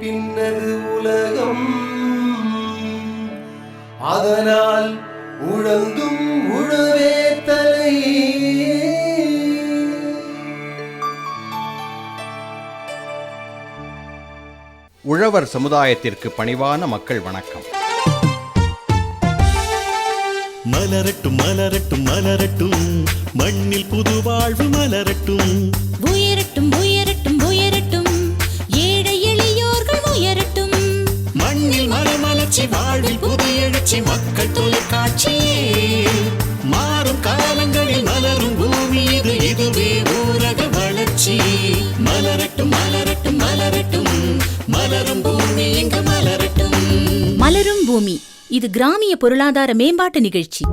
பின்னது உலகம். அதனால் உழந்தும் உழவே தலை. உழவர் சமுதாயத்திற்கு பணிவான மக்கள் வணக்கம். மலரட்டும் மலரட்டும் மலரட்டும். மண்ணில் புது வாழ்வு மலரட்டும். வாழ்வில் புதிய எழுச்சி மக்கள் தொலைக்காட்சி மாறும் காலங்களில் மலரும் பூமி இது இதுவே ஊரக வளர்ச்சி. மலரட்டும் மலரட்டும் மலரட்டும். மலரும் பூமி இங்கு மலரட்டும். மலரும் பூமி இது கிராமிய பொருளாதார மேம்பாட்டு நிகழ்ச்சி.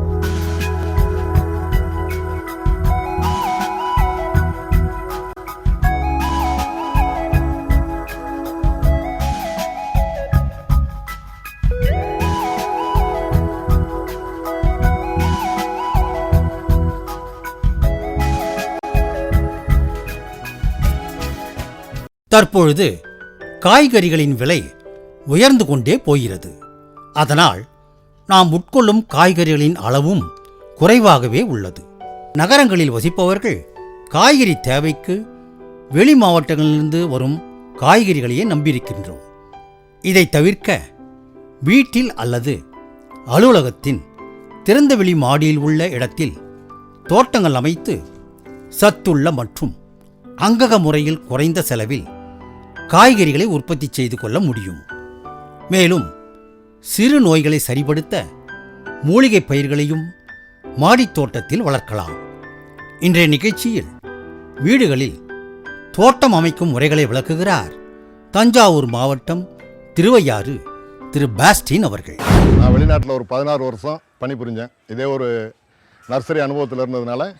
தற்பொழுது காய்கறிகளின் விலை உயர்ந்து கொண்டே போகிறது. அதனால் நாம் உட்கொள்ளும் காய்கறிகளின் அளவும் குறைவாகவே உள்ளது. நகரங்களில் வசிப்பவர்கள் காய்கறி தேவைக்கு வெளி மாவட்டங்களிலிருந்து வரும் காய்கறிகளையே நம்பியிருக்கின்றோம். இதை தவிர்க்க வீட்டில் அல்லது அலுவலகத்தின் திறந்தவெளி மாடியில் உள்ள இடத்தில் தோட்டங்கள் அமைத்து சத்துள்ள மற்றும் அங்கக முறையில் குறைந்த செலவில் காய்கறிகளை உற்பத்தி செய்து கொள்ள முடியும். மேலும் சிறு நோய்களை சரிப்படுத்த மூலிகை பயிர்களையும் மாடித் தோட்டத்தில் வளர்க்கலாம். இன்றைய நிகழ்ச்சியில் வீடுகளில் தோட்டம் அமைக்கும் முறைகளை விளக்குகிறார் தஞ்சாவூர் மாவட்டம் திருவையாறு திரு பாஸ்டின் அவர்கள். நான் வெளிநாட்டில் ஒரு பதினாறு வருஷம் பணிபுரிஞ்சேன். இதே ஒரு நர்சரி அனுபவத்தில் இருந்ததுனால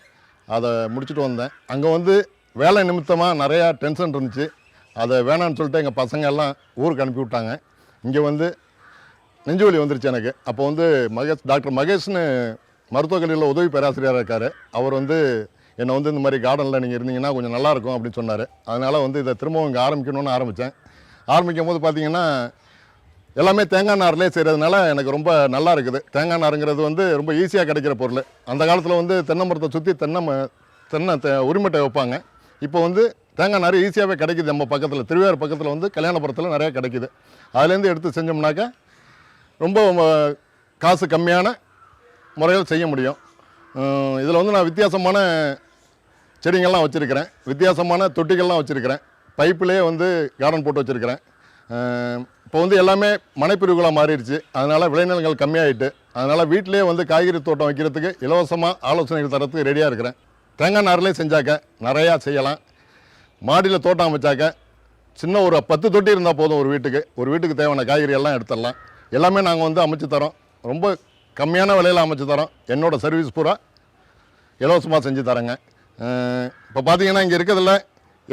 அதை முடிச்சுட்டு வந்தேன். அங்கே வந்து வேலை நிமித்தமாக நிறையா டென்ஷன் இருந்துச்சு. அதை வேணான்னு சொல்லிட்டு எங்கள் பசங்க எல்லாம் ஊருக்கு அனுப்பி விட்டாங்க. இங்கே வந்து நெஞ்சுவலி வந்துருச்சு எனக்கு. அப்போ வந்து மகேஷ் டாக்டர் மகேஷ்னு மருத்துவக் கல்லூரியில் உதவி பேராசிரியராக இருக்கார். அவர் வந்து என்னை வந்து இந்த மாதிரி கார்டனில் நீங்கள் இருந்தீங்கன்னா கொஞ்சம் நல்லாயிருக்கும் அப்படின்னு சொன்னார். அதனால் வந்து இதை திரும்பவும் இங்கே ஆரம்பிக்கணும்னு ஆரம்பித்தேன் ஆரம்பிக்கும் போது பார்த்தீங்கன்னா எல்லாமே தேங்காய் நார்லேயே செய்கிறதுனால எனக்கு ரொம்ப நல்லா இருக்குது. தேங்காய் நாருங்கிறது வந்து ரொம்ப ஈஸியாக கிடைக்கிற பொருள். அந்த காலத்தில் வந்து தென்னை மரத்தை சுற்றி தென்னை ம- தென்னை தெ- உரிமட்டை வைப்பாங்க. இப்போ வந்து தேங்காய் நார் ஈஸியாகவே கிடைக்குது. நம்ம பக்கத்தில் திருவையாறு பக்கத்தில் வந்து கல்யாணபுரத்தில் நிறையா கிடைக்குது. அதுலேருந்து எடுத்து செஞ்சோம்னாக்கா ரொம்ப காசு கம்மியான முறையில் செய்ய முடியும். இதில் வந்து நான் வித்தியாசமான செடிங்கள்லாம் வச்சுருக்கிறேன். வித்தியாசமான தொட்டிகள்லாம் வச்சுருக்கிறேன். பைப்பிலே வந்து கார்டன் போட்டு வச்சுருக்கிறேன். இப்போ வந்து எல்லாமே மனைப்பிரிவுகளாக மாறிடுச்சு. அதனால் விளைநிலங்கள் கம்மியாயிட்டு அதனால் வீட்டிலே வந்து காய்கறி தோட்டம் வைக்கிறதுக்கு இலவசமாக ஆலோசனைகள் தரத்துக்கு ரெடியாக இருக்கிறேன். தேங்காய் நார்லேயும் செஞ்சாக்க நிறையா செய்யலாம். மாடியில் தோட்டம் வச்சாக்க சின்ன ஒரு பத்து தொட்டி இருந்தால் போதும் ஒரு வீட்டுக்கு. ஒரு வீட்டுக்கு தேவையான காய்கறி எல்லாம் எடுத்துடலாம். எல்லாமே நாங்கள் வந்து அமைச்சு தரோம். ரொம்ப கம்மியான விலையில் அமைச்சு தரோம். என்னோட சர்வீஸ் பூரா இலவசமாக செஞ்சு தரேங்க. இப்போ பார்த்தீங்கன்னா இங்கே இருக்கிறதுல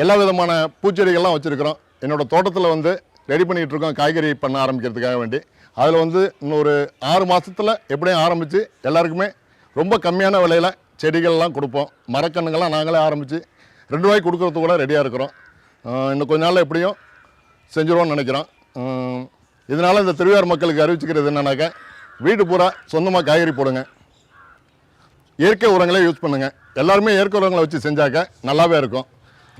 எல்லா விதமான பூச்செடிகள்லாம் வச்சுருக்கிறோம். என்னோடய தோட்டத்தில் வந்து ரெடி பண்ணிகிட்டு இருக்கோம் காய்கறி பண்ண ஆரம்பிக்கிறதுக்காக வேண்டி. அதில் வந்து இன்னொரு ஆறு மாதத்தில் எப்படியும் ஆரம்பித்து எல்லாருக்குமே ரொம்ப கம்மியான விலையில் செடிகள்லாம் கொடுப்போம். மரக்கண்ணுங்கள்லாம் நாங்களே ஆரம்பித்து ரெண்டு ரூபாய்க்கு கொடுக்கறது கூட ரெடியாக இருக்கிறோம். இன்னும் கொஞ்ச நாளில் எப்படியும் செஞ்சுருவோம்னு நினைக்கிறோம். இதனால் இந்த திருவையார் மக்களுக்கு அறிவிச்சுக்கிறது என்னன்னாக்கா வீடு பூரா சொந்தமாக காய்கறி போடுங்க. இயற்கை உரங்களே யூஸ் பண்ணுங்கள் எல்லாருமே இயற்கை உரங்களை வச்சு செஞ்சாக்க நல்லாவே இருக்கும்.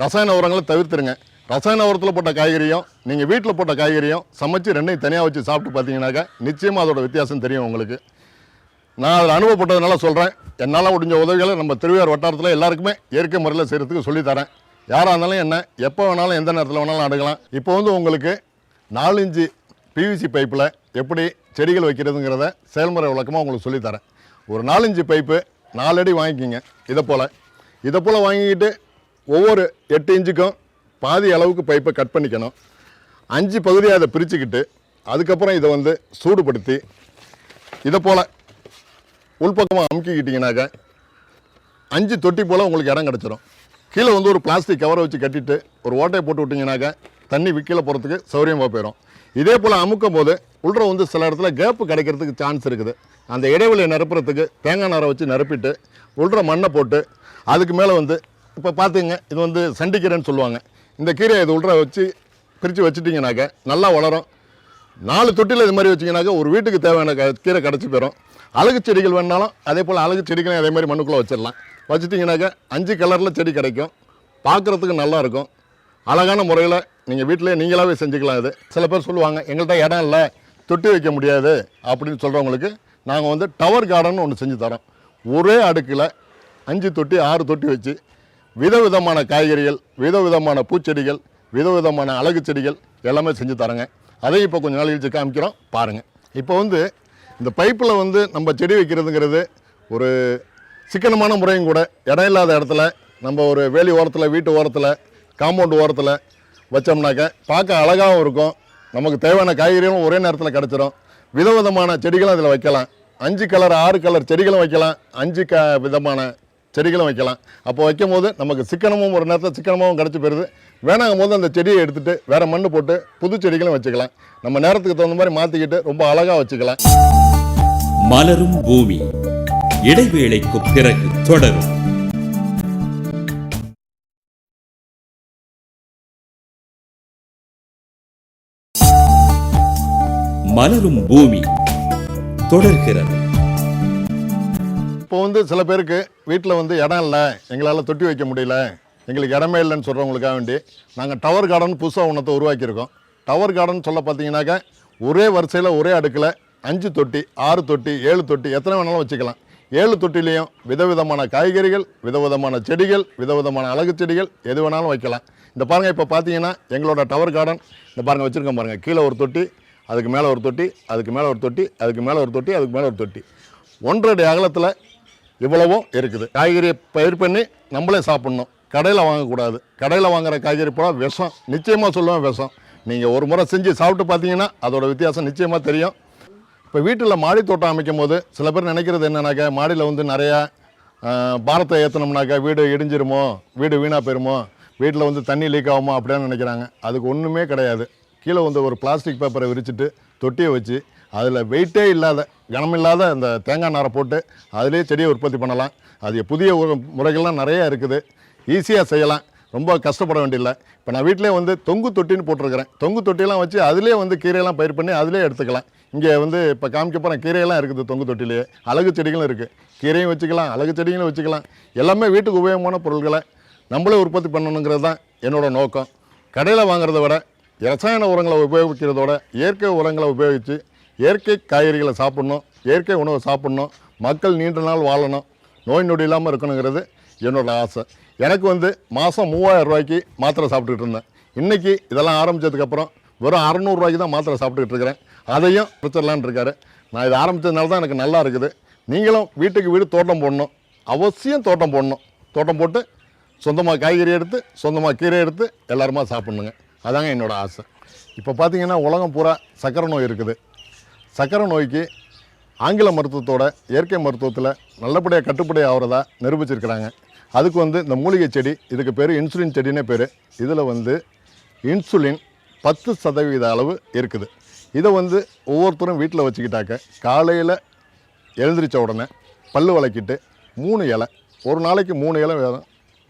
ரசாயன உரங்களை தவிர்த்துருங்க. ரசாயன உரத்தில் போட்ட காய்கறியும் நீங்கள் வீட்டில் போட்ட காய்கறியும் சமைச்சு ரெண்டையும் தனியாக வச்சு சாப்பிட்டு பார்த்தீங்கன்னாக்கா நிச்சயமாக அதோட வித்தியாசம் தெரியும் உங்களுக்கு. நான் அதில் அனுபவப்பட்டதுனால சொல்கிறேன் என்னால் முடிஞ்ச உதவிகளை நம்ம திருவையார் வட்டாரத்தில் எல்லாருக்குமே இயற்கை முறையில் செய்கிறதுக்கு சொல்லித்தரேன். யாராக இருந்தாலும் என்ன எப்போ வேணாலும் எந்த நேரத்தில் வேணாலும் அடுக்கலாம் இப்போ வந்து உங்களுக்கு நாலு பிவிசி பைப்பில் எப்படி செடிகள் வைக்கிறதுங்கிறத செயல்முறை விளக்கமாக உங்களுக்கு சொல்லித்தரேன். ஒரு நாலஞ்சு பைப்பு நாலு வாங்கிக்கிங்க இதை போல். இதை போல் வாங்கிக்கிட்டு ஒவ்வொரு எட்டு இன்ச்சுக்கும் பாதி அளவுக்கு பைப்பை கட் பண்ணிக்கணும். அஞ்சு பகுதியாக அதை பிரிச்சுக்கிட்டு அதுக்கப்புறம் இதை வந்து சூடுபடுத்தி இதை போல் உள்பக்கமாக அமுக்கிக்கிட்டிங்கனாக்க அஞ்சு தொட்டி போல் உங்களுக்கு இடம் கிடச்சிரும். கீழே வந்து ஒரு பிளாஸ்டிக் கவரை வச்சு கட்டிட்டு ஒரு ஓட்டையை போட்டு விட்டிங்கனாக்க தண்ணி விற்கில போகிறதுக்கு சௌரியமாக போயிடும் இதே போல் அமுக்கும் போது உள்ள வந்து சில இடத்துல கேப்பு கிடைக்கிறதுக்கு சான்ஸ் இருக்குது. அந்த இடைவெளியை நிரப்புறதுக்கு தேங்காய் நாரை வச்சு நிரப்பிட்டு உள்ள மண்ணை போட்டு அதுக்கு மேலே வந்து இப்போ பார்த்துங்க இது வந்து சண்டிக்கீரைன்னு சொல்லுவாங்க. இந்த கீரையை இது உள்ள வச்சு பிரித்து வச்சுட்டிங்கனாக்க நல்லா வளரும். நாலு தொட்டியில் இது மாதிரி வச்சிங்கனாக்கா ஒரு வீட்டுக்கு தேவையான க கீரை கிடச்சி போயிடும் அழகு செடிகள் வேணாலும் அதே போல் அழகு செடிகளையும் அதே மாதிரி மண்ணுக்குள்ளே வச்சிடலாம். வச்சுட்டிங்கனாக்கா அஞ்சு கலரில் செடி கிடைக்கும். பார்க்குறதுக்கு நல்லாயிருக்கும் அழகான முறையில் நீங்கள் வீட்டிலே நீங்களாகவே செஞ்சுக்கலாம் இது சில பேர் சொல்லுவாங்க எங்கள்கிட்ட இடம் இல்லை தொட்டி வைக்க முடியாது அப்படின்னு சொல்கிறவங்களுக்கு நாங்கள் வந்து டவர் கார்டன் ஒன்று செஞ்சு தரோம். ஒரே அடுக்கில் அஞ்சு தொட்டி ஆறு தொட்டி வச்சு விதவிதமான காய்கறிகள் விதவிதமான பூச்செடிகள் விதவிதமான அழகு செடிகள் எல்லாமே செஞ்சு தரேங்க. அதையும் இப்போ கொஞ்சம் நாள் கழிச்சு காமிக்கிறோம். பாருங்கள் இப்போ வந்து இந்த பைப்பில் வந்து நம்ம செடி வைக்கிறதுங்கிறது ஒரு சிக்கனமான முறையும் கூட. இடம் இல்லாத இடத்துல நம்ம ஒரு வேலி ஓரத்தில் வீட்டு ஓரத்தில் காம்பவுண்ட் ஓரத்தில் வச்சோம்னாக்க பார்க்க அழகாகவும் இருக்கும். நமக்கு தேவையான காய்கறிகளும் ஒரே நேரத்தில் கிடச்சிரும். விதவிதமான செடிகளும் அதில் வைக்கலாம். அஞ்சு கலர் ஆறு கலர் செடிகளும் வைக்கலாம். அஞ்சு க விதமான செடிகளும் வைக்கலாம். அப்போ வைக்கும் போது நமக்கு சிக்கனமும் ஒரு நேரத்தில் சிக்கனமாகவும் கிடச்சி போயிடுது வேணாங்கும் போது அந்த செடியை எடுத்துகிட்டு வேறு மண் போட்டு புது செடிகளும் வச்சுக்கலாம். நம்ம நேரத்துக்கு தகுந்த மாதிரி மாற்றிக்கிட்டு ரொம்ப அழகாக வச்சுக்கலாம். மலரும் பூமி. இடைவேளைக்கு பிறகு தொடரும். மலரும் பூமி தொடர்கிறது. இப்போ வந்து சில பேருக்கு வீட்டில் வந்து இடம் இல்லை எங்களால் தொட்டி வைக்க முடியல எங்களுக்கு இடமே இல்லைன்னு சொல்கிறவங்களுக்காக வேண்டி நாங்கள் டவர் கார்டன் புதுசாக ஒன்றத்தை உருவாக்கியிருக்கோம். டவர் கார்டன் சொல்ல பார்த்தீங்கன்னாக்கா ஒரே வரிசையில் ஒரே அடுக்கில் அஞ்சு தொட்டி ஆறு தொட்டி ஏழு தொட்டி எத்தனை வேணாலும் வச்சுக்கலாம். ஏழு தொட்டிலையும் விதவிதமான காய்கறிகள் விதவிதமான செடிகள் விதவிதமான அழகு செடிகள் எது வேணாலும் வைக்கலாம். இந்த பாருங்கள் இப்போ பார்த்தீங்கன்னா எங்களோட டவர் கார்டன் இந்த பாருங்கள் வச்சுருக்கோம் பாருங்கள் கீழே ஒரு தொட்டி அதுக்கு மேலே ஒரு தொட்டி அதுக்கு மேலே ஒரு தொட்டி அதுக்கு மேலே ஒரு தொட்டி அதுக்கு மேலே ஒரு தொட்டி. ஒன்றரை அகலத்தில் இவ்வளவும் இருக்குது. காய்கறியை பயிர் பண்ணி நம்மளே சாப்பிட்ணும். கடையில் வாங்கக்கூடாது. கடையில் வாங்குகிற காய்கறி பூரா விஷம் நிச்சயமாக சொல்லுவேன் விஷம். நீங்கள் ஒரு முறை செஞ்சு சாப்பிட்டு பார்த்தீங்கன்னா அதோட வித்தியாசம் நிச்சயமாக தெரியும். இப்போ வீட்டில் மாடி தோட்டம் அமைக்கும் போது சில பேர் நினைக்கிறது என்னன்னாக்கா மாடியில் வந்து நிறையா பாரத்தை ஏற்றினோம்னாக்கா வீடு இடிஞ்சிருமோ வீடு வீணாக போயிருமோ வீட்டில் வந்து தண்ணி லீக் ஆகுமோ அப்படின்னு நினைக்கிறாங்க. அதுக்கு ஒன்றுமே கிடையாது. கீழே வந்து ஒரு பிளாஸ்டிக் பேப்பரை விரிச்சிட்டு தொட்டியை வச்சு அதில் வெயிட்டே இல்லாத கனமில்லாத அந்த தேங்காய் நாரை போட்டு அதிலே செடியை உற்பத்தி பண்ணலாம். அது புதிய முறைகள்லாம் நிறையா இருக்குது. ஈஸியாக செய்யலாம். ரொம்ப கஷ்டப்பட வேண்டியதில்லை. இப்போ நான் வீட்டிலே வந்து தொங்கு தொட்டின்னு போட்டிருக்கிறேன். தொங்கு தொட்டியெல்லாம் வச்சு அதிலே வந்து கீரையெல்லாம் பயிர் பண்ணி அதிலே எடுத்துக்கலாம். இங்கே வந்து இப்போ காமிக்க போகிற கீரையெல்லாம் இருக்குது தொங்கு தொட்டிலேயே அழகு செடிகளும் இருக்குது கீரையும் வச்சுக்கலாம் அழகு செடிகளும் வச்சுக்கலாம். எல்லாமே வீட்டுக்கு உபயோகமான பொருட்களை நம்மளே உற்பத்தி பண்ணணுங்கிறது தான் என்னோடய நோக்கம். கடையில் வாங்குறத விட ரசாயன உரங்களை உபயோகிக்கிறதோட இயற்கை உரங்களை உபயோகித்து இயற்கை காய்கறிகளை சாப்பிட்ணும் இயற்கை உணவை சாப்பிட்ணும் மக்கள் நீண்ட நாள் வாழணும் நோய் நொடி இல்லாமல் இருக்கணுங்கிறது என்னோடய ஆசை. எனக்கு வந்து மாதம் மூவாயிரம் ரூபாய்க்கு மாத்திரை சாப்பிட்டுக்கிட்டு இருந்தேன். இன்றைக்கி இதெல்லாம் ஆரம்பித்ததுக்கப்புறம் வெறும் அறநூறுவாய்க்கு தான் மாத்திரை சாப்பிட்டுக்கிட்டு இருக்கிறேன். அதையும் பிரச்சனைலான் இருக்காரு நான் இது ஆரம்பித்ததுனால தான் எனக்கு நல்லா இருக்குது. நீங்களும் வீட்டுக்கு வீடு தோட்டம் போடணும். அவசியம் தோட்டம் போடணும். தோட்டம் போட்டு சொந்தமாக காய்கறி எடுத்து சொந்தமாக கீரை எடுத்து எல்லாருமா சாப்பிட்ணுங்க. அதாங்க என்னோடய ஆசை. இப்போ பார்த்தீங்கன்னா உலகம் பூரா சக்கரை நோய் இருக்குது. சக்கரை நோய்க்கு ஆங்கில மருத்துவத்தோட இயற்கை மருத்துவத்தில் நல்லபடியாக கட்டுப்படி ஆகிறதா நிரூபிச்சிருக்கிறாங்க. அதுக்கு வந்து இந்த மூலிகை செடி இதுக்கு பேர் இன்சுலின் செடினே பேர். இதில் வந்து இன்சுலின் பத்து சதவீத அளவு இருக்குது. இதை வந்து ஒவ்வொருத்தரும் வீட்டில் வச்சுக்கிட்டாக்க காலையில் எழுந்திரிச்ச உடனே பல்லு விளக்கிட்டு மூணு இலை ஒரு நாளைக்கு மூணு இலை வேணும்.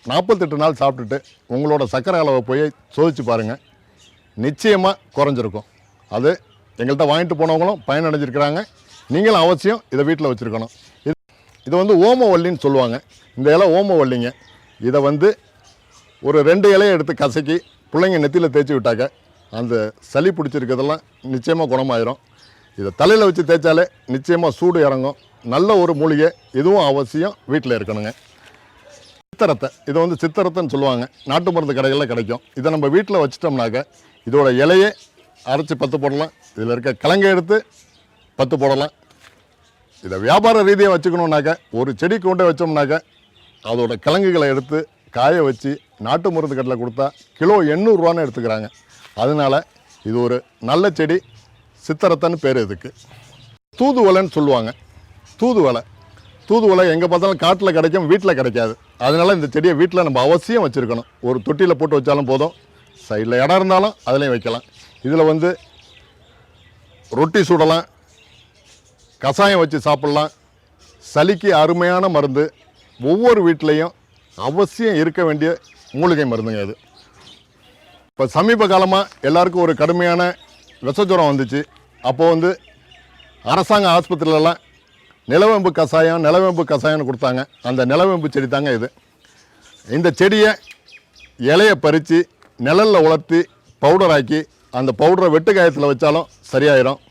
நாற்பத்தெட்டு நாள் சாப்பிட்டுட்டு உங்களோட சர்க்கரை அளவை போய் சோதிச்சு பாருங்கள் நிச்சயமாக குறைஞ்சிருக்கும். அது எங்கள்கிட்ட வாங்கிட்டு போனவங்களும் பயனடைஞ்சிருக்கிறாங்க. நீங்களும் அவசியம் இதை வீட்டில் வச்சுருக்கணும். இது இது வந்து ஓமவல்லின்னு சொல்லுவாங்க. இந்த இலை ஓமவல்லிங்க. இதை வந்து ஒரு ரெண்டு இலையை எடுத்து கசக்கி பிள்ளைங்க நெத்தியில் தேய்ச்சி விட்டாக்க அந்த சளி பிடிச்சிருக்கிறதெல்லாம் நிச்சயமாக குணமாயிரும். இதை தலையில் வச்சு தேய்ச்சாலே நிச்சயமாக சூடு இறங்கும். நல்ல ஒரு மூலிகை இதுவும் அவசியம் வீட்டில் இருக்கணுங்க. சித்தரத்தை இதை வந்து சித்தரத்தைன்னு சொல்லுவாங்க. நாட்டு மருந்து கடைகளில் கிடைக்கும். இதை நம்ம வீட்டில் வச்சிட்டோம்னாக்க இதோட இலையே அரைச்சி பத்து போடலாம். இதில் இருக்க கிழங்கை எடுத்து பத்து போடலாம். இதை வியாபார ரீதியாக வச்சுக்கணுன்னாக்க ஒரு செடி கொண்டே வச்சோம்னாக்க அதோட கிழங்குகளை எடுத்து காய வச்சு நாட்டு மருந்து கடையில் கொடுத்தா கிலோ எண்ணூறுரூவான்னு எடுத்துக்கிறாங்க. அதனால இது ஒரு நல்ல செடி சித்தரத்தைன்னு பேர் இதுக்கு. தூதுவளைன்னு சொல்லுவாங்க. தூதுவலை தூதுவளை எங்கே பார்த்தாலும் காட்டில் கிடைக்கும் வீட்டில் கிடைக்காது. அதனால இந்த செடியை வீட்டில் நம்ம அவசியம் வச்சுருக்கணும். ஒரு தொட்டியில் போட்டு வச்சாலும் போதும். சைடில் இடம் இருந்தாலும் அதுலேயும் வைக்கலாம். இதில் வந்து ரொட்டி சுடலாம். கஷாயம் வச்சு சாப்பிட்லாம். சளிக்கு அருமையான மருந்து. ஒவ்வொரு வீட்லேயும் அவசியம் இருக்க வேண்டிய மூலிகை மருந்துங்க இது. இப்போ சமீப காலமாக எல்லாருக்கும் ஒரு கடுமையான விஷஜுரம் வந்துச்சு. அப்போது வந்து அரசாங்க ஆஸ்பத்திரியிலலாம் நிலவேம்பு கஷாயம் நிலவேம்பு கஷாயம்னு கொடுத்தாங்க. அந்த நிலவேம்பு செடி தாங்க இது. இந்த செடியை இலையை பறித்து நிழலில் உலர்த்தி பவுடர் ஆக்கி அந்த பவுடரை வெட்டு காயத்தில் வச்சாலும் சரியாயிடும்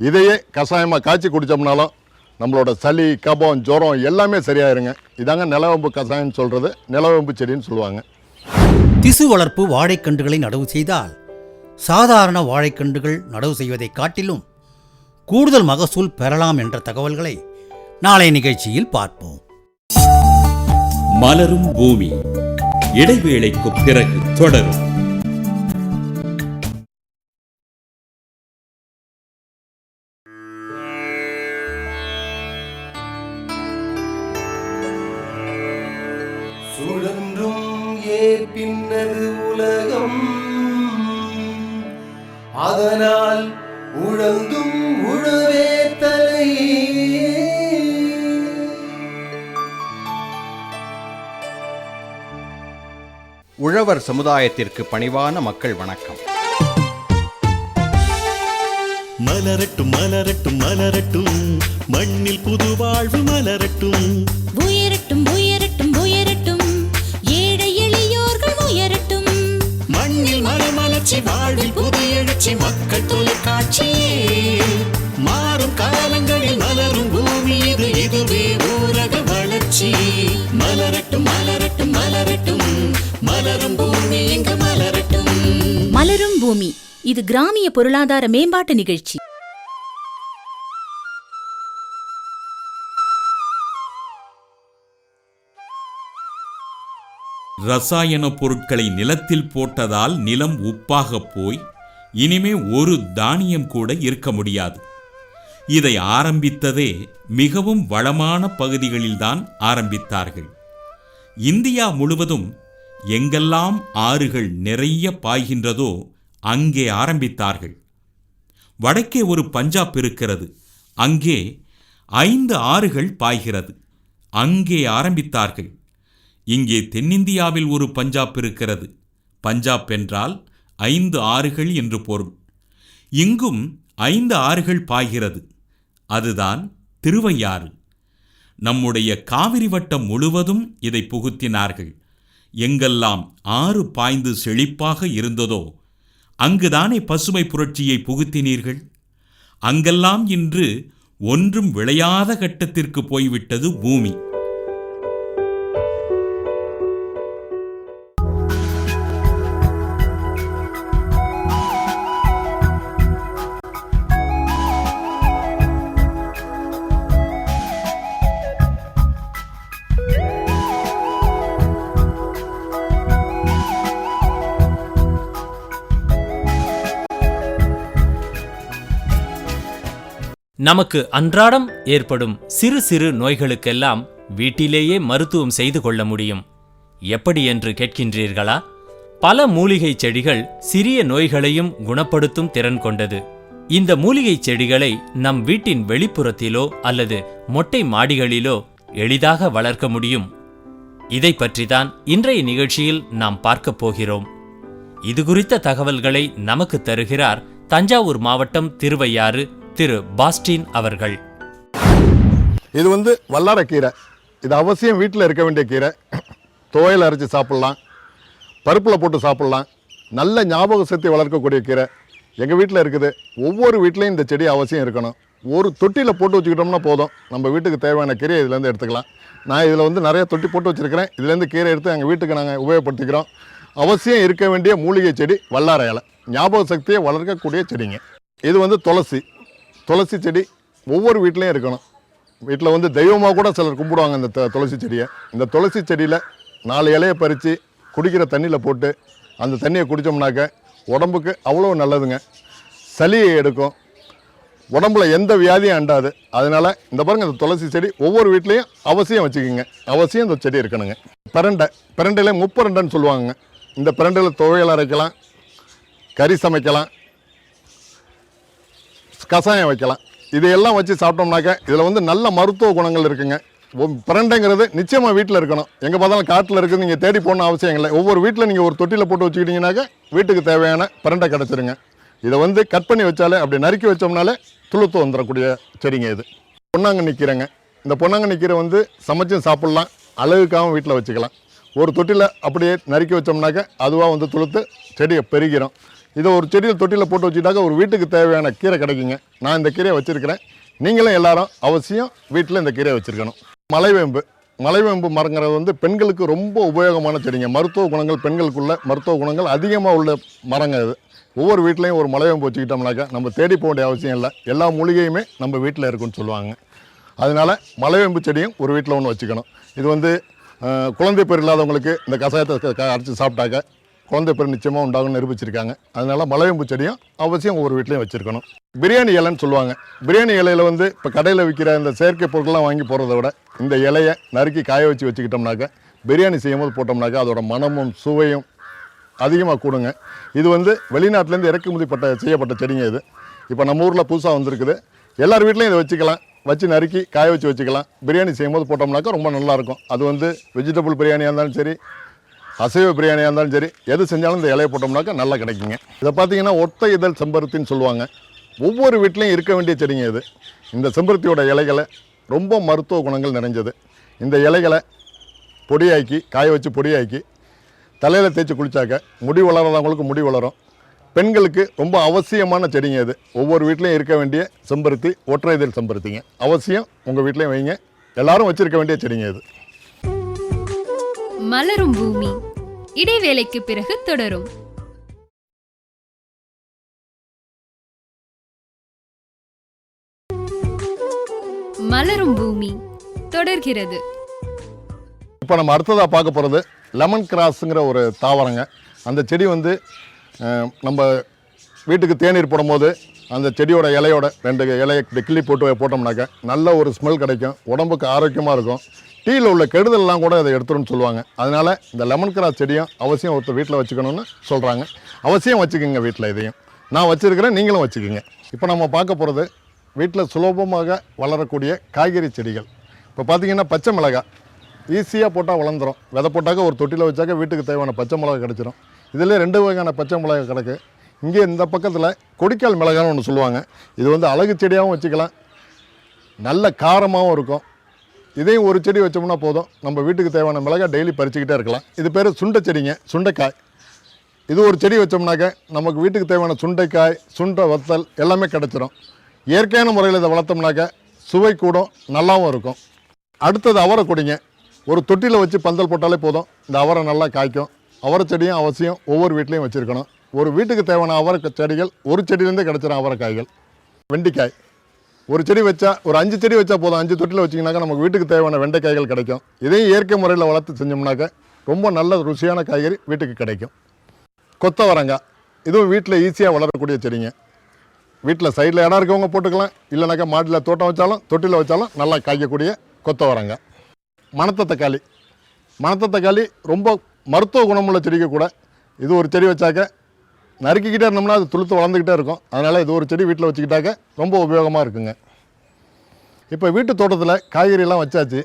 இதையே கஷாயமாக காய்ச்சி குடித்தோம்னாலும் நம்மளோட சளி கபம் ஜுரம் எல்லாமே சரியாயிருங்க. இதாங்க நிலவேம்பு கஷாயம்னு சொல்கிறது நிலவேம்பு செடின்னு சொல்லுவாங்க. திசு வளர்ப்பு வாழைக்கன்றுகளை நடவு செய்தால் சாதாரண வாழைக்கன்றுகள் நடவு செய்வதைக் காட்டிலும் கூடுதல் மகசூல் பெறலாம் என்ற தகவல்களை நாளை நிகழ்ச்சியில் பார்ப்போம். மலரும் பூமி இடைவேளைக்கு பிறகு தொடரும். உழந்தும் உழவே தலை. உழவர் சமுதாயத்திற்கு பணிவான மக்கள் வணக்கம். மலரட்டும் மலரட்டும் மலரட்டும். மண்ணில் புது வாழ்வு மலரட்டும். உயரட்டும் உயரட்டும் உயரட்டும். ஏழை எளியோர்கள் உயரட்டும். மண்ணில் மறுமலர்ச்சி வாழ்வில் புது எழுச்சி மக்கள் தொலைக்காட்சி மாறும் காலங்களில் மலரும் பூமி இது இதுவே ஊரக வளர்ச்சி. மலரட்டும் மலரட்டும் மலரட்டும். மலரும் பூமி இங்கு மலரட்டும். மலரும் பூமி இது கிராமிய பொருளாதார மேம்பாட்டு நிகழ்ச்சி. ரசாயன பொருட்களை நிலத்தில் போட்டதால் நிலம் உப்பாகப் போய் இனிமே ஒரு தானியம் கூட இருக்க முடியாது. இதை ஆரம்பித்ததே மிகவும் வளமான பகுதிகளில்தான் ஆரம்பித்தார்கள். இந்தியா முழுவதும் எங்கெல்லாம் ஆறுகள் நிறைய பாய்கின்றதோ அங்கே ஆரம்பித்தார்கள். வடக்கே ஒரு பஞ்சாப் இருக்கிறது. அங்கே ஐந்து ஆறுகள் பாய்கிறது. அங்கே ஆரம்பித்தார்கள். இங்கே தென்னிந்தியாவில் ஒரு பஞ்சாப் இருக்கிறது. பஞ்சாப் என்றால் ஐந்து ஆறுகள் என்று பொருள். இங்கும் ஐந்து ஆறுகள் பாய்கிறது. அதுதான் திருவையாறு. நம்முடைய காவிரி வட்டம் முழுவதும் இதை புகுத்தினார்கள். எங்கெல்லாம் ஆறு பாய்ந்து செழிப்பாக இருந்ததோ அங்குதானே பசுமை புரட்சியை புகுத்தினீர்கள். அங்கெல்லாம் இன்று ஒன்றும் விளையாத கட்டத்திற்கு போய்விட்டது பூமி. நமக்கு அன்றாடம் ஏற்படும் சிறு சிறு நோய்களுக்கெல்லாம் வீட்டிலேயே மருத்துவம் செய்து கொள்ள முடியும். எப்படி என்று கேட்கின்றீர்களா? பல மூலிகை செடிகள் சிறிய நோய்களையும் குணப்படுத்தும் திறன் கொண்டது. இந்த மூலிகை செடிகளை நம் வீட்டின் வெளிப்புறத்திலோ அல்லது மொட்டை மாடிகளிலோ எளிதாக வளர்க்க முடியும். இதை பற்றிதான் இன்றைய நிகழ்ச்சியில் நாம் பார்க்கப் போகிறோம். இது குறித்த தகவல்களை நமக்கு தருகிறார் தஞ்சாவூர் மாவட்டம் திருவையாறு திரு பாஸ்டின் அவர்கள். இது வந்து வல்லாரக்கீரை இது அவசியம் வீட்டில் இருக்க வேண்டிய கீரை. துவையில் அரைச்சி சாப்பிட்லாம். பருப்பில் போட்டு சாப்பிட்லாம். நல்ல ஞாபக சக்தி வளர்க்கக்கூடிய கீரை. எங்கள் வீட்டில் இருக்குது. ஒவ்வொரு வீட்லேயும் இந்த செடி அவசியம் இருக்கணும். ஒரு தொட்டியில் போட்டு வச்சுக்கிட்டோம்னா போதும். நம்ம வீட்டுக்கு தேவையான கீரையை இதுலேருந்து எடுத்துக்கலாம். நான் இதில் வந்து நிறைய தொட்டி போட்டு வச்சுருக்கிறேன். இதுலேருந்து கீரை எடுத்து எங்கள் வீட்டுக்கு நாங்கள் உபயோகப்படுத்திக்கிறோம். அவசியம் இருக்க வேண்டிய மூலிகை செடி வல்லார இலை. ஞாபக சக்தியை வளர்க்கக்கூடிய செடிங்க. இது வந்து துளசி. துளசி செடி ஒவ்வொரு வீட்லேயும் இருக்கணும். வீட்டில் வந்து தெய்வமாக கூட சிலர் கும்பிடுவாங்க இந்த துளசி செடியை. இந்த துளசி செடியில் நாலு இலையை பறித்து குடிக்கிற தண்ணியில் போட்டு அந்த தண்ணியை குடித்தோம்னாக்க உடம்புக்கு அவ்வளோ நல்லதுங்க. சளியை எடுக்கும். உடம்புல எந்த வியாதியும் அண்டாது. அதனால் இந்த பாருங்க இந்த துளசி செடி ஒவ்வொரு வீட்லேயும் அவசியம் வச்சுக்கோங்க. அவசியம் இந்த செடி இருக்கணுங்க. பிரண்டை பிரண்டையில முப்பரண்டைன்னு சொல்லுவாங்க இந்த பிரண்டையில் துவையல் அரைக்கலாம் கறி சமைக்கலாம் கஷாயம் வைக்கலாம். இதையெல்லாம் வச்சு சாப்பிட்டோம்னாக்க இதில் வந்து நல்ல மருத்துவ குணங்கள் இருக்குங்க. பிரண்டைங்கிறது நிச்சயமாக வீட்டில் இருக்கணும். எங்கே பார்த்தாலும் காட்டில் இருக்குது நீங்கள் தேடி போகணும் அவசியம் இல்லை. ஒவ்வொரு வீட்டில் நீங்கள் ஒரு தொட்டியில் போட்டு வச்சுக்கிட்டீங்கன்னாக்க வீட்டுக்கு தேவையான பிரண்டை கிடச்சிருங்க. இதை வந்து கட் பண்ணி வச்சாலே அப்படி நறுக்கி வச்சோம்னாலே துளுத்து வந்துடக்கூடிய செடிங்க இது. பொன்னாங்கண்ணி கீரைங்க இந்த பொன்னாங்கண்ணி கீரை வந்து சமைச்சும் சாப்பிட்லாம். அழகுக்காகவும் வீட்டில் வச்சுக்கலாம். ஒரு தொட்டியில் அப்படியே நறுக்கி வச்சோம்னாக்க அதுவாக வந்து துளுத்து செடியை பெருகிறோம் இதை ஒரு செடியில் தொட்டியில் போட்டு வச்சுட்டாக்க ஒரு வீட்டுக்கு தேவையான கீரை கிடைக்குங்க. நான் இந்த கீரையை வச்சுருக்கிறேன். நீங்களும் எல்லாரும் அவசியம் வீட்டில் இந்த கீரையை வச்சுருக்கணும். மலைவேம்பு. மலைவேம்பு மரங்கிறது வந்து பெண்களுக்கு ரொம்ப உபயோகமான செடிங்க. மருத்துவ குணங்கள் பெண்களுக்குள்ள மருத்துவ குணங்கள் அதிகமாக உள்ள மரங்க இது. ஒவ்வொரு வீட்லேயும் ஒரு மலைவேம்பு வச்சுக்கிட்டோம்னாக்கா நம்ம தேடி போக வேண்டிய அவசியம் இல்லை. எல்லா மூலிகையுமே நம்ம வீட்டில் இருக்குன்னு சொல்லுவாங்க. அதனால மலைவேம்பு செடியும் ஒரு வீட்டில் ஒன்று வச்சுக்கணும். இது வந்து குழந்தை பேர் இல்லாதவங்களுக்கு இந்த கஷாயத்தை க- அரைச்சி சாப்பிட்டாக்க குழந்தை பேர் நிச்சயமாக உண்டாகும்னு நிரூபிச்சிருக்காங்க. அதனால் மலையம்பு செடியும் அவசியம் ஒவ்வொரு வீட்லையும் வச்சுருக்கணும். பிரியாணி இலைன்னு சொல்லுவாங்க. பிரியாணி இலையில வந்து இப்போ கடையில் விற்கிற இந்த செயற்கை பொருட்கள்லாம் வாங்கி போகிறத விட இந்த இலையை நறுக்கி காய வச்சு வச்சுக்கிட்டோம்னாக்க பிரியாணி செய்யும்போது போட்டோம்னாக்கா அதோட மனமும் சுவையும் அதிகமாக கூடுங்க. இது வந்து வெளிநாட்டிலேருந்து இறக்குமதி பட்ட செய்யப்பட்ட செடிங்க இது. இப்போ நம்ம ஊரில் புதுசாக வந்திருக்குது. எல்லார் வீட்லையும் இதை வச்சுக்கலாம். வச்சு நறுக்கி காய வச்சு வச்சுக்கலாம். பிரியாணி செய்யும்போது போட்டோம்னாக்கா ரொம்ப நல்லாயிருக்கும் அது வந்து வெஜிடபிள் பிரியாணியாக இருந்தாலும் சரி அசைவ பிரியாணியாக இருந்தாலும் சரி எது செஞ்சாலும் இந்த இலையை போட்டோம்னாக்கா நல்லா கிடைக்குங்க. இதை பார்த்தீங்கன்னா ஒத்த இதழ் செம்பருத்தின்னு சொல்லுவாங்க. ஒவ்வொரு வீட்லையும் இருக்க வேண்டிய செடிங்க இது. இந்த செம்பருத்தியோட இலைகளை ரொம்ப மருத்துவ குணங்கள் நிறைஞ்சது. இந்த இலைகளை பொடியாக்கி காய வச்சு பொடியாக்கி தலையில் தேய்ச்சி குளித்தாக்க முடி வளராதவங்களுக்கு முடி வளரும். பெண்களுக்கு ரொம்ப அவசியமான செடிங்க இது. ஒவ்வொரு வீட்லையும் இருக்க வேண்டிய செம்பருத்தி ஒற்றை இதழ் செம்பருத்திங்க. அவசியம் உங்கள் வீட்லேயும் வைங்க. எல்லாரும் வச்சுருக்க வேண்டிய செடிங்க இது. மலரும் பூமி. இடைவேளைக்கு பிறகு தொடரும். மலரும் பூமி தொடர்கிறது. இப்போ நம்ம அடுத்ததாக பார்க்க போகிறது லெமன் கிராஸுங்கிற ஒரு தாவரங்க. அந்த செடி வந்து நம்ம வீட்டுக்கு தேநீர் போடும்போது அந்த செடியோட இலையோட ரெண்டு இலையை கிள்ளி போட்டு போட்டோம்னாக்க நல்ல ஒரு ஸ்மெல் கிடைக்கும். உடம்புக்கு ஆரோக்கியமாக இருக்கும். டீயில் உள்ள கெடுதல்லாம் கூட அதை எடுத்துருன்னு சொல்லுவாங்க. அதனால் இந்த லெமன் கிராஸ் செடியும் அவசியம் ஒருத்தர் வீட்டில் வச்சுக்கணும்னு சொல்கிறாங்க அவசியம் வச்சுக்கோங்க வீட்டில் இதையும். நான் வச்சுருக்கிறேன் நீங்களும் வச்சுக்கோங்க. இப்போ நம்ம பார்க்க போகிறது வீட்டில் சுலபமாக வளரக்கூடிய காய்கறி செடிகள். இப்போ பார்த்தீங்கன்னா பச்சை மிளகாய். ஈஸியாக போட்டால் வளர்ந்துரும். விதை போட்டாக்க ஒரு தொட்டியில் வச்சாக்க வீட்டுக்கு தேவையான பச்சை மிளகா கிடச்சிரும். இதில் ரெண்டு வகையான பச்சை மிளகா கிடக்கு. இங்கே இந்த பக்கத்தில் கொடிக்கால் மிளகான்னு ஒன்று சொல்லுவாங்க. இது வந்து அழகு செடியாகவும் வச்சுக்கலாம். நல்ல காரமாகவும் இருக்கும். இதையும் ஒரு செடி வச்சோம்னா போதும். நம்ம வீட்டுக்கு தேவையான மிளகாய் டெய்லி பறிச்சுக்கிட்டே இருக்கலாம். இது பேர் சுண்டை செடிங்க சுண்டைக்காய். இது ஒரு செடி வச்சோம்னாக்க நமக்கு வீட்டுக்கு தேவையான சுண்டைக்காய் சுண்டை வத்தல் எல்லாமே கிடச்சிரும். இயற்கையான முறையில் இதை வளர்த்தோம்னாக்க சுவை கூடும் நல்லாவும் இருக்கும். அடுத்தது அவரை கொடிங்க. ஒரு தொட்டியில் வச்சு பந்தல் போட்டாலே போதும். இந்த அவரை நல்லா காய்க்கும். அவரை செடியும் அவசியம் ஒவ்வொரு வீட்லேயும் வச்சுருக்கணும். ஒரு வீட்டுக்கு தேவையான அவரை செடிகள் ஒரு செடியிலேருந்தே கிடச்சிரும் அவரைக்காய்கள் வெண்டிக்காய். ஒரு செடி வச்சா ஒரு அஞ்சு செடி வச்சா போதும். அஞ்சு தொட்டியில் வச்சிங்கனாக்கா நமக்கு வீட்டுக்கு தேவையான வெண்டைக்காய்கள் கிடைக்கும். இதையும் இயற்கை முறையில் வளர்த்து செஞ்சோம்னாக்க ரொம்ப நல்ல ருசியான காய்கறி வீட்டுக்கு கிடைக்கும். கொத்தவரங்காய். இதுவும் வீட்டில் ஈஸியாக வளரக்கூடிய செடிங்க. வீட்டில் சைடில் இடம் இருக்கவங்க போட்டுக்கலாம். இல்லைனாக்கா மாட்டில் தோட்டம் வச்சாலும் தொட்டியில் வச்சாலும் நல்லா காய்க்கக்கூடிய கொத்தவரங்காய். மணத்த தக்காளி மணத்த தக்காளி ரொம்ப மருத்துவ குணமுள்ள செடிக்கு கூட. இது ஒரு செடி வச்சாக்க நறுக்கிக்கிட்டே இருந்தோம்னா அது துளுத்து வளர்ந்துக்கிட்டே இருக்கும். அதனால் இது ஒரு செடி வீட்டில் வச்சுக்கிட்டாக்க ரொம்ப உபயோகமாக இருக்குங்க. இப்போ வீட்டு தோட்டத்தில் காய்கறியெல்லாம் வச்சாச்சு.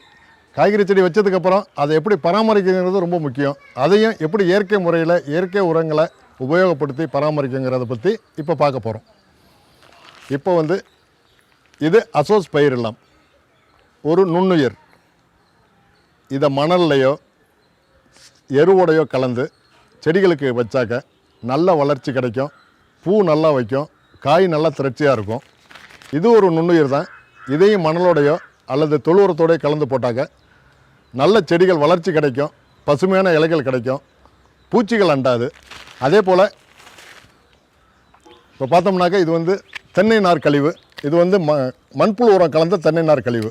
காய்கறி செடி வச்சதுக்கப்புறம் அதை எப்படி பராமரிக்கிறது ரொம்ப முக்கியம். அதையும் எப்படி இயற்கை முறையில் இயற்கை உரங்களை உபயோகப்படுத்தி பராமரிக்குங்கிறத பற்றி இப்போ பார்க்க போகிறோம் இப்போ வந்து இது அசோஸ் பயிரெல்லாம் ஒரு நுண்ணுயிர். இதை மணல்லையோ எருவோடையோ கலந்து செடிகளுக்கு வச்சாக்க நல்ல வளர்ச்சி கிடைக்கும். பூ நல்லா வைக்கும். காய் நல்லா திரட்சியாக இருக்கும். இது ஒரு நுண்ணுயிர் தான். இதையும் மணலோடையோ அல்லது தொழு உரத்தோடயோ கலந்து போட்டாக்க நல்ல செடிகள் வளர்ச்சி கிடைக்கும். பசுமையான இலைகள் கிடைக்கும். பூச்சிகள் அண்டாது. அதே போல் இப்போ பார்த்தோம்னாக்கா இது வந்து தென்னை நார் கழிவு. இது வந்து ம மண்புழு உரம் கலந்த தென்னை நார் கழிவு.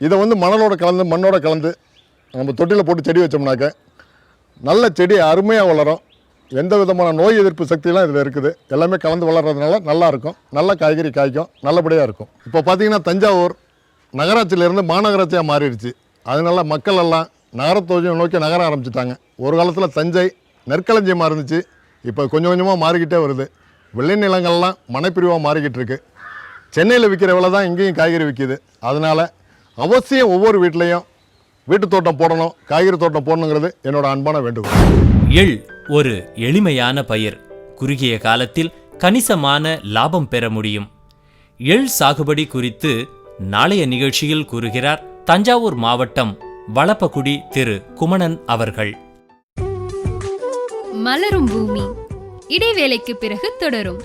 இதை வந்து மணலோட கலந்து மண்ணோட கலந்து நம்ம தொட்டியில் போட்டு செடி வச்சோம்னாக்க நல்ல செடி அருமையாக வளரும். எந்த விதமான நோய் எதிர்ப்பு சக்தியெலாம் இதில் இருக்குது. எல்லாமே கலந்து வளர்கிறதுனால நல்லா இருக்கும். நல்ல காய்கறி காய்க்கும். நல்லபடியாக இருக்கும். இப்போ பார்த்தீங்கன்னா தஞ்சாவூர் நகராட்சியிலேருந்து மாநகராட்சியாக மாறிடுச்சு. அதனால மக்கள் எல்லாம் நகரத்தோஜம் நோக்கி நகர ஆரம்பிச்சிட்டாங்க. ஒரு காலத்தில் தஞ்சை நெற்களஞ்சியமாக இருந்துச்சு. இப்போ கொஞ்சம் கொஞ்சமாக மாறிக்கிட்டே வருது. விளைநிலங்கள்லாம் மனைப்பிரிவாக மாறிக்கிட்டு இருக்குது சென்னையில் விற்கிற விலை தான் இங்கேயும் காய்கறி விற்கிது அதனால் அவசியம் ஒவ்வொரு வீட்லேயும் வீட்டு தோட்டம் போடணும் காய்கறி தோட்டம் போடணுங்கிறது என்னோடய அன்பான வேண்டுகோள். எள் ஒரு எளிமையான பயிர். குறுகிய காலத்தில் கணிசமான லாபம் பெற முடியும். எள் சாகுபடி குறித்து நாளைய நிகழ்ச்சியில் கூறுகிறார் தஞ்சாவூர் மாவட்டம் வளப்பகுடி திரு குமணன் அவர்கள். மலரும் பூமி. இடைவேளைக்கு பிறகு தொடரும்.